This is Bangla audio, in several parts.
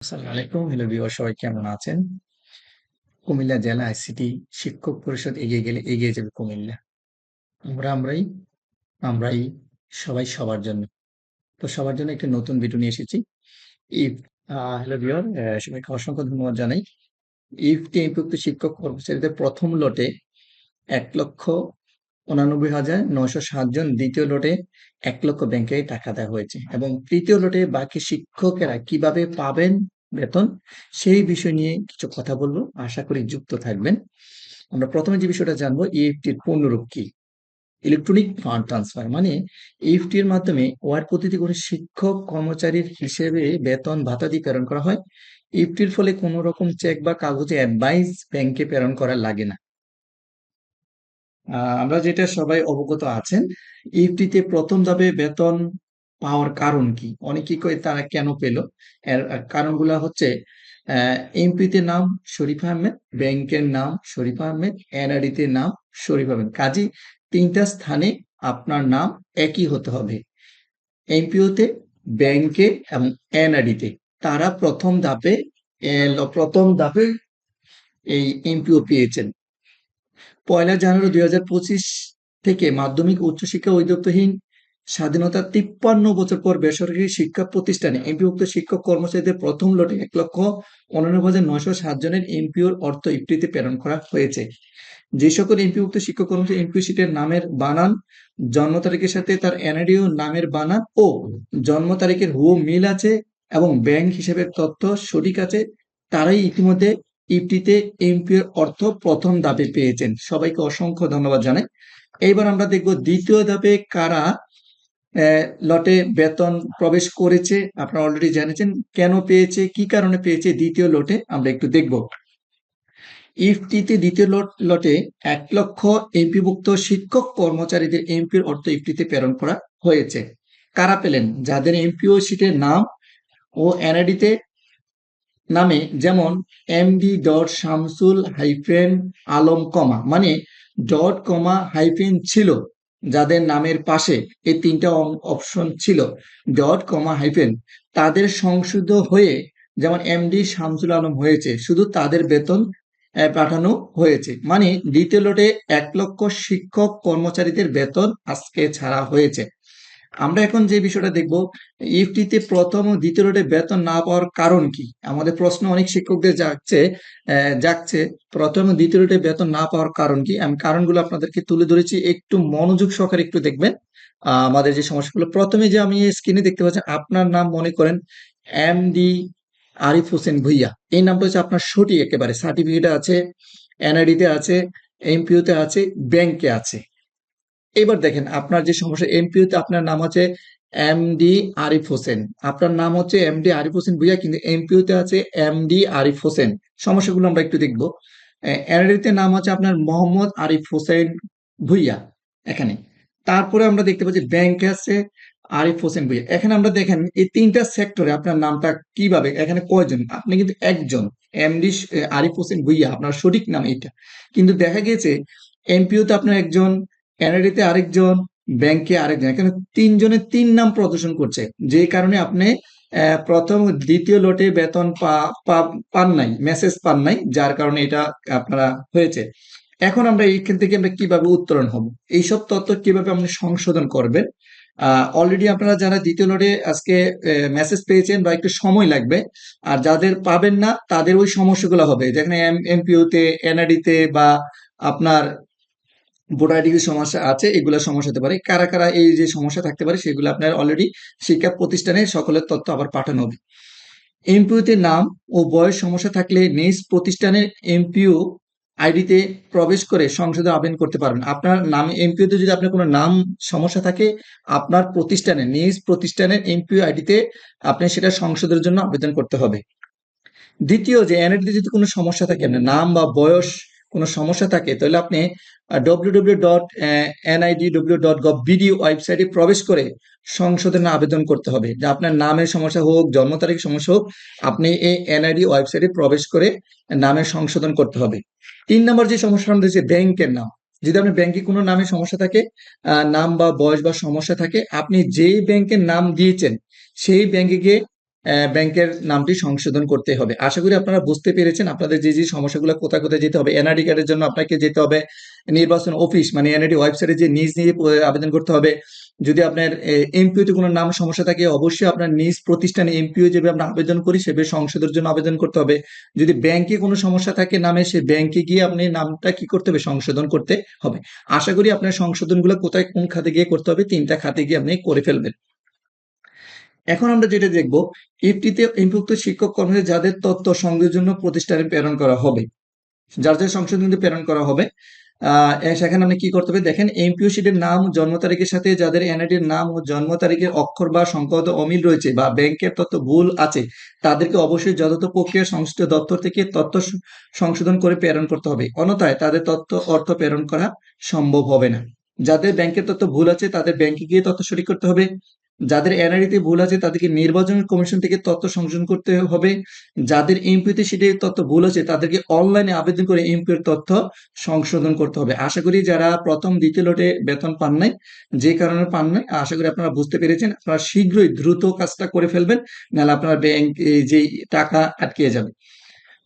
হ্যালো সবাই কেমন আছেন? কুমিল্লা জেলা শিক্ষক পরিষদ এগিয়ে গেলে এগিয়ে যাবে কুমিল্লা। আমরা আমরাই আমরাই সবাই সবার জন্য। তো সবার জন্য একটি নতুন নিয়ে এসেছি। ইফ হ্যালো সবাইকে অসংখ্য ধন্যবাদ জানাই। ইফটি এমপিভুক্ত শিক্ষক কর্মচারীদের প্রথম লটে এক লক্ষ উনানব্বই হাজার নয়শো সাত জন দ্বিতীয় লটে এক লক্ষ ব্যাংকে টাকা দেওয়া হয়েছে এবং তৃতীয় লটে বাকি শিক্ষকেরা কীভাবে পাবেন বেতন, সেই বিষয় নিয়ে কিছু কথা বলব। আশা করি যুক্ত থাকবেন। আমরা প্রথমে যে বিষয়টা জানব ইএফটির পূর্ণরূপ কি? ইলেকট্রনিক ফান্ড ট্রান্সফার মানে ইএফটি এর মাধ্যমে ওয়ার্ড প্রতিটি করে শিক্ষক, কর্মচারীর হিসেবে বেতন ভাতাদি প্রেরণ করা হয়। ইএফটির ফলে কোনো রকম চেক বা কাগজে অ্যাডভাইস ব্যাংকে প্রেরণ করা লাগে না। আমরা যেটা সবাই অবগত আছেন ইফটিতে প্রথম ধাপে বেতন পাওয়ার কারণ কি? অনেকেই তারা কেন পেল? এর কারণগুলো হচ্ছে এমপিতে নাম শরীফ আহমেদ, ব্যাংকের নাম শরীফ আহমেদ, এনআরডিতে নাম শরীফ আহমেদ। কাজী তিনটা স্থানে আপনার নাম একই হতে হবে। এমপিওতে, ব্যাংকে এবং এনআরডিতে। তারা প্রথম ধাপে প্রথম ধাপে এই এমপিও পেয়েছেন। পয়লা জানুয়ারি দুই হাজার পঁচিশ থেকে মাধ্যমিক উচ্চশিক্ষা অধিদপ্তরহীন স্বাধীনতার তিপ্পান্ন বছর পর বেসরকারি শিক্ষা প্রতিষ্ঠানে এমপিভুক্ত শিক্ষক কর্মচারীদের প্রথম লটে এক লক্ষ উনানব্বই হাজার নয়শো সাত জনের এমপিওর অর্থ ইফটিতে প্রেরণ করা হয়েছে। যে সকল এমপিভুক্ত শিক্ষক কর্মচারী এমপিও সিটের নামের বানান, জন্ম তারিখের সাথে তার এনআইডিও নামের বানান ও জন্ম তারিখের হুও মিল আছে এবং ব্যাংক হিসেবের তথ্য সঠিক আছে, তারাই ইতিমধ্যে ইফটিতে এমপিওর অর্থ প্রথম ধাপে পেয়েছেন। সবাইকে অসংখ্য ধন্যবাদ জানাই। এইবার আমরা দেখব দ্বিতীয় ধাপে কারা লটে বেতন প্রবেশ করেছে। আপনারা অলরেডি জেনেছেন কেন পেয়েছে, কি কারণে পেয়েছে দ্বিতীয় লটে, আমরা একটু দেখব। ইফটিতে দ্বিতীয় লট, লটে এক লক্ষ এমপিভুক্ত শিক্ষক কর্মচারীদের এমপির অর্থ ইফটিতে প্রেরণ করা হয়েছে। কারা পেলেন? যাদের এমপিও সিটের নাম ও এনআইডিতে নামে যেমন MD dot Shamsul hyphen Alam comma মানে ডট কমা হাইফেন ছিল যাদের নামের পাশে এই তিনটা অপশন ছিল, ডট কমা হাইফেন। তাদের সংশোধ হয়ে যেমন এমডি শামসুল আলম হয়েছে, শুধু তাদের বেতন পাঠানো হয়েছে। মানে দ্বিতীয় লটে এক লক্ষ শিক্ষক কর্মচারীদের বেতন আজকে ছাড়া হয়েছে। আমরা এখন যে বিষয়টা দেখব ইফটিতে প্রথম ও দ্বিতীয় লোটে বেতন না পাওয়ার কারণ কি? আমাদের প্রশ্ন অনেক শিক্ষকদের যাচ্ছে যাচ্ছে প্রথম ও দ্বিতীয় লোটে বেতন না পাওয়ার কারণ কি? আমি কারণগুলো আপনাদেরকে তুলে ধরেছি, একটু মনোযোগ সহকারে একটু দেখবেন। আমাদের যে সমস্যাগুলো, প্রথমে যে আমি স্ক্রিনে দেখতে পাচ্ছি, আপনার নাম মনে করেন এম ডি আরিফ হোসেন ভুইয়া। এই নামটা হচ্ছে আপনার সঠিক একেবারে। সার্টিফিকেট আছে এনআইডিতে আছে এমপিওতে আছে ব্যাংকে আছে। এবার দেখেন, আপনার যে সমস্যা এমপিওতে আপনার নাম আছে এমডি আরিফ হোসেন। আপনার নাম হচ্ছে এমডি আরিফ হোসেন ভুইয়া কিন্তু এমপিওতে আছে এমডি আরিফ হোসেন। সমস্যাগুলো আমরা একটু দেখব। এনআইডিতে নাম আছে আপনার মোহাম্মদ আরিফ হোসেন ভুইয়া এখানে। তারপরে আমরা দেখতে পাচ্ছি ব্যাংকে আছে আরিফ হোসেন ভুইয়া এখানে আমরা দেখেন, এই তিনটা সেক্টরে আপনার নামটা কীভাবে, এখানে কয়জন? আপনি কিন্তু একজন এমডি আরিফ হোসেন ভুইয়া আপনার সঠিক নাম এটা কিন্তু দেখা গেছে এমপিওতে আপনার একজন এনআইডিতে আরেকজন, ব্যাংকে আরেকজন, এখানে তিনজনের তিন নাম প্রদর্শন করছে। যে কারণে আপনি প্রথম, দ্বিতীয় লটে বেতন পান নাই, মেসেজ পান নাই, যার কারণে এটা আপনারা হয়েছে। এখন আমরা এইখান থেকে আমরা কীভাবে উত্তরণ হব? এইসব তথ্য কীভাবে আপনি সংশোধন করবেন? অলরেডি আপনারা যারা দ্বিতীয় লটে আজকে মেসেজ পেয়েছেন বা একটু সময় লাগবে, আর যাদের পাবেন না, তাদের ওই সমস্যাগুলো হবে। যেখানে এমপিওতে এনআইডিতে বা আপনার ভোটার আইডি সমস্যা আছে? এগুলো সমস্যা হতে পারে। কারা কারা এই যে সমস্যা থাকতে পারে, সেগুলো আপনার অলরেডি শিক্ষা প্রতিষ্ঠানে সকলের তথ্য আবার পাঠানো হবে। এমপিওতে নাম ও বয়স সমস্যা থাকলে নিজ প্রতিষ্ঠানের এমপিও আইডিতে প্রবেশ করে সংশোধন আবেদন করতে পারবেন। আপনার নাম এমপিওতে যদি আপনার কোনো নাম সমস্যা থাকে, আপনার প্রতিষ্ঠানে, নিজ প্রতিষ্ঠানের এমপিও আইডিতে আপনি সেটা সংশোধনের জন্য আবেদন করতে হবে। দ্বিতীয় যে এনআইডিতে যদি কোনো সমস্যা থাকে, আপনার নাম বা বয়স কোনো সমস্যা থাকে, তাহলে আপনি W W dot NID W dot gov BD ওয়েবসাইটে প্রবেশ করে সংশোধনে আবেদন করতে হবে। যে আপনার নামের সমস্যা হোক, জন্ম তারিখ সমস্যা হোক, আপনি এই এনআইডি ওয়েবসাইটে প্রবেশ করে নামের সংশোধন করতে হবে। তিন নম্বর যে সমস্যা রয়েছে, ব্যাংকের নাম। যদি আপনার ব্যাংকে কোনো নামে সমস্যা থাকে নাম বা বয়স বা সমস্যা থাকে, আপনি যেই ব্যাংকের নাম দিয়েছেন, সেই ব্যাংকে গিয়ে ব্যাংকের নামটি সংশোধন করতে হবে। আশা করি আপনারা বুঝতে পেরেছেন আপনাদের যে যে সমস্যাগুলো কোথায় কোথায় যেতে হবে। এনআইডি কার্ডের জন্য আপনাকে যেতে হবে। নির্বাচন অফিস মানে এনআইডি ওয়েবসাইটে যে নিজ নিয়ে আবেদন করতে হবে। যদি আপনার এমপিওতে কোনো নাম সমস্যা থাকে, অবশ্যই আপনার নিজ প্রতিষ্ঠানে এমপিও যেভাবে আমরা আবেদন করি, সেভাবে সংশোধনের জন্য আবেদন করতে হবে। যদি ব্যাংকে কোনো সমস্যা থাকে নামে, সে ব্যাংকে গিয়ে আপনি নামটা কি করতে হবে? সংশোধন করতে হবে। আশা করি আপনার সংশোধনগুলো কোথায়, কোন খাতে গিয়ে করতে হবে, তিনটা খাতে গিয়ে আপনি করে ফেলবেন। এখন আমরা যেটা দেখব ইফটিতে ইনভুক্ত শিক্ষক কর্মচারী যাদের তথ্য সংগ্রহের জন্য প্রতিষ্ঠানে প্রেরণ করা হবে, যার যার সংশোধন প্রেরণ করা হবে সেখানে আপনি কি করতে হবে? দেখেন, এমপিও শিটের নাম, জন্ম তারিখের সাথে যাদের এনআইডির নাম ও জন্ম তারিখের অক্ষর বা সংখ্যাগত অমিল রয়েছে বা ব্যাংকের তথ্য ভুল আছে, তাদেরকে অবশ্যই যথাযথ প্রক্রিয়া সংশ্লিষ্ট দপ্তর থেকে তথ্য সংশোধন করে প্রেরণ করতে হবে। অন্যথায় তাদের তথ্য অর্থ প্রেরণ করা সম্ভব হবে না। যাদের ব্যাংকের তথ্য ভুল আছে, তাদের ব্যাংকে গিয়ে তথ্য সঠিক করতে হবে। যাদের এনআইডিতে ভুল আছে, তাদেরকে নির্বাচন কমিশন থেকে তথ্য সংশোধন করতে হবে। যাদের এমপিতে সেটি তথ্য ভুল আছে, তাদেরকে অনলাইনে আবেদন করে এমপির তথ্য সংশোধন করতে হবে। আশা করি যারা প্রথম, দ্বিতীয় লটে বেতন পান নাই, যে কারণে পান নাই, আশা করি আপনারা বুঝতে পেরেছেন। আপনারা শীঘ্রই দ্রুত কাজটা করে ফেলবেন, নাহলে আপনার ব্যাংক যে টাকা আটকে যাবে।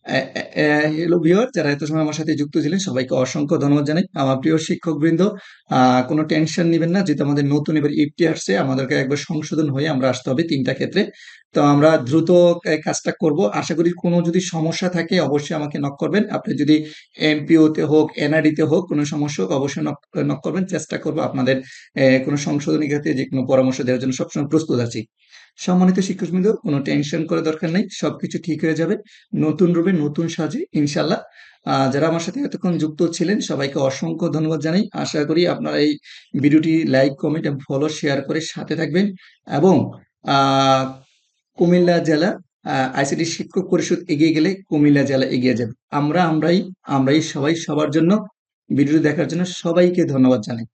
হ্যালো ভিওর যারা এত সময় আমার সাথে যুক্ত ছিলেন, সবাইকে অসংখ্য ধন্যবাদ জানাই। আমার প্রিয় শিক্ষক বৃন্দ কোনো টেনশন নেবেন না, যেহেতু আমাদের নতুন এবার ইফটি আসছে, আমাদেরকে একবার সংশোধন হয়ে আমরা আসতে হবে তিনটা ক্ষেত্রে। তো আমরা দ্রুত কাজটা করব। আশা করি কোনো যদি সমস্যা থাকে, অবশ্যই আমাকে নক করবেন। আপনি যদি এমপিওতে হোক, এনআরডিতে হোক, কোনো সমস্যা হোক, অবশ্যই নক নক করবেন। চেষ্টা করব আপনাদের কোনো সংশোধনী ক্ষেত্রে যে কোনো পরামর্শ দেওয়ার জন্য সবসময় প্রস্তুত আছি। সম্মানিত শিক্ষকবৃন্দ, কোনো টেনশন করে দরকার নেই, সবকিছু ঠিক হয়ে যাবে। নতুন রূপে নতুন সাজে ইনশাল্লাহ যারা আমার সাথে এতক্ষণ যুক্ত ছিলেন, সবাইকে অসংখ্য ধন্যবাদ জানাই। আশা করি আপনারা এই ভিডিওটি লাইক, কমেন্ট এবং ফলো শেয়ার করে সাথে থাকবেন। এবং কুমিল্লা জেলা আইসিটি শিক্ষক পরিষদ এগিয়ে গেলে কুমিল্লা জেলা এগিয়ে যাবে। আমরা আমরাই আমরাই সবাই সবার জন্য ভিডিও দেখার জন্য সবাইকে ধন্যবাদ জানাই।